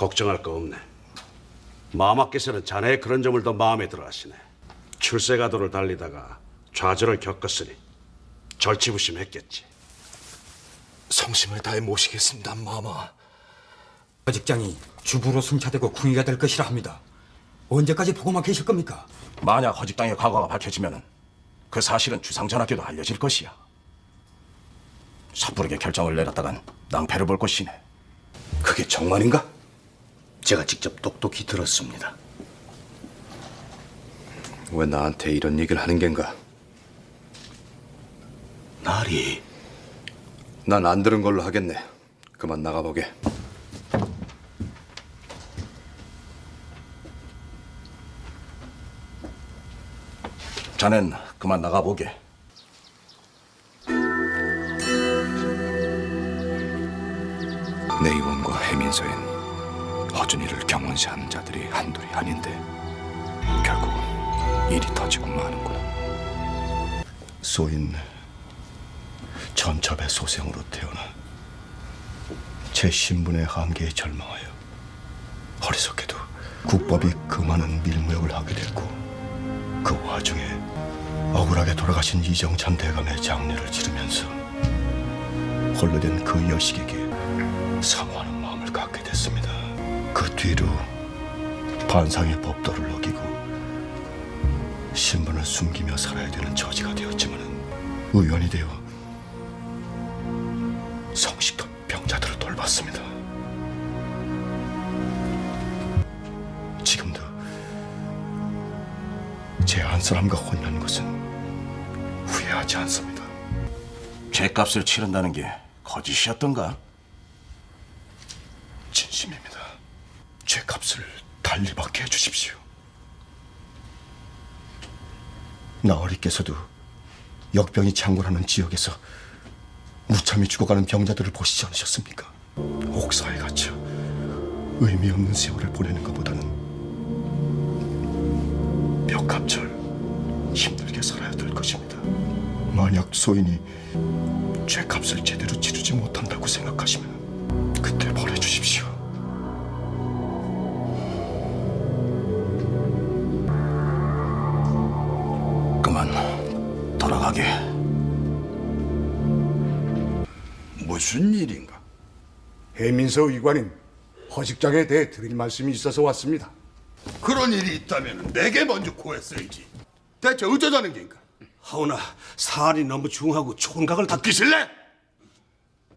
걱정할 거 없네. 마마께서는 자네의 그런 점을 더 마음에 들어하시네. 출세가도를 달리다가 좌절을 겪었으니 절치부심했겠지. 성심을 다해 모시겠습니다, 마마. 그 직장이 주부로 승차되고 궁위가 될 것이라 합니다. 언제까지 보고만 계실 겁니까? 만약 허직당의 과거가 밝혀지면 그 사실은 주상전하께도 알려질 것이야. 섣부르게 결정을 내렸다간 낭패를 볼 것이네. 그게 정말인가? 제가 직접 똑똑히 들었습니다. 왜 나한테 이런 얘기를 하는 겐가? 나리, 난 안 들은 걸로 하겠네. 그만 나가보게. 자넨 그만 나가보게. 내 이원과 해민서엔 허준이를 경원시하는 자들이 한둘이 아닌데 결국 일이 터지고 마는구나. 소인 전첩의 소생으로 태어나 제 신분의 한계에 절망하여 어리석게도 국법이 그 많은 밀무역을 하게 됐고 그 와중에 억울하게 돌아가신 이정찬 대감의 장례를 치르면서 홀로 된 그 여식에게 사모하는 마음을 갖게 됐습니다. 그 뒤로 반상의 법도를 어기고 신분을 숨기며 살아야 되는 처지가 되었지만 의원이 되어 성식던 병자들을 돌봤습니다. 지금도 제한 사람과 혼난 것은 후회하지 않습니다. 죄값을 치른다는 게 거짓이었던가? 진심입니다. 제 값을 달리 받게 해주십시오. 나어리께서도 역병이 창궐하는 지역에서 무참히 죽어가는 병자들을 보시지 않으셨습니까? 옥사에 갇혀 의미 없는 세월을 보내는 것보다는 몇 갑절 힘들게 살아야 될 것입니다. 만약 소인이 죄값을 제대로 치르지 못한다고 생각하시면 그때 보내주십시오. 돌아가게. 무슨 일인가? 해민서 의관님 허식장에 대해 드릴 말씀이 있어서 왔습니다. 그런 일이 있다면 내게 먼저 구했어야지. 대체 어쩌자는 겐가? 하오나 사안이 너무 중하고 총각을 다 싫래?